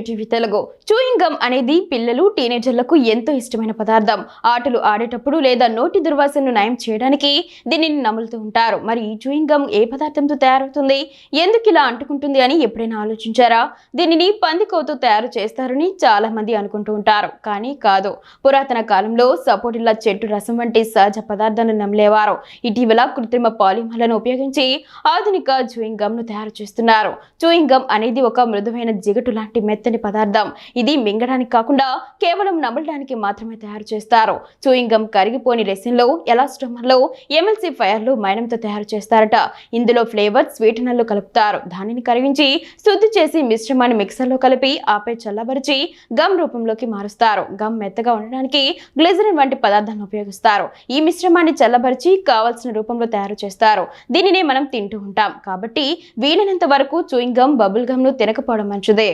TV chewing gum అనేది పిల్లలు టీనేజర్లకు ఎంతో ఇష్టమైన పదార్థం. ఆటలు ఆడేటప్పుడు లేదా నోటి దుర్వాసనను నయం చేయడానికి దీనిని నములుతూ ఉంటారు. మరి ఈ చూయింగ్ గమ్ ఏ పదార్థంతో తయారవుతుంది? ఎందుకు ఇలా అంటుకుంటుంది అని ఎప్పుడైనా ఆలోచించారా? దీనిని పందికోతో తయారు చేస్తారని చాలా మంది అనుకుంటూ ఉంటారు. కానీ కాదు. పురాతన కాలంలో సపోటిల్ల చెట్టు రసం వంటి సహజ పదార్థాలను నమిలేవారు ఇటీవల కృత్రిమ పాలిమర్లను ఉపయోగించి ఆధునిక జూయింగ్ గమ్ను తయారు చేస్తున్నారు. చూయింగ్ గమ్ అనేది ఒక మృదువైన జిగటు లాంటి మెత్త మెత్తని పదార్థం. ఇది మింగడానికి కాకుండా కేవలం నమలడానికి మాత్రమే తయారు చేస్తారు. చూయింగ్ గమ్ కరిగిపోని రెసిన్లో ఎలాస్టమర్లో ఎమ్ఎల్సీ ఫైర్లు మైనంతో తయారు చేస్తారట. ఇందులో ఫ్లేవర్ స్వీటనర్లు కలుపుతారు. దానిని కరిగించి శుద్ధి చేసి మిశ్రమాన్ని మిక్సర్లో కలిపి ఆపై చల్లబరిచి గమ్ రూపంలోకి మారుస్తారు. గమ్ మెత్తగా ఉండడానికి గ్లిజరిన్ వంటి పదార్థాలను ఉపయోగిస్తారు. ఈ మిశ్రమాన్ని చల్లబరిచి కావలసిన రూపంలో తయారు చేస్తారు. దీనినే మనం తింటూ ఉంటాం. కాబట్టి వీలైనంత వరకు చూయింగ్ గమ్ బబుల్ గమ్ను తినకపోవడం మంచిదే.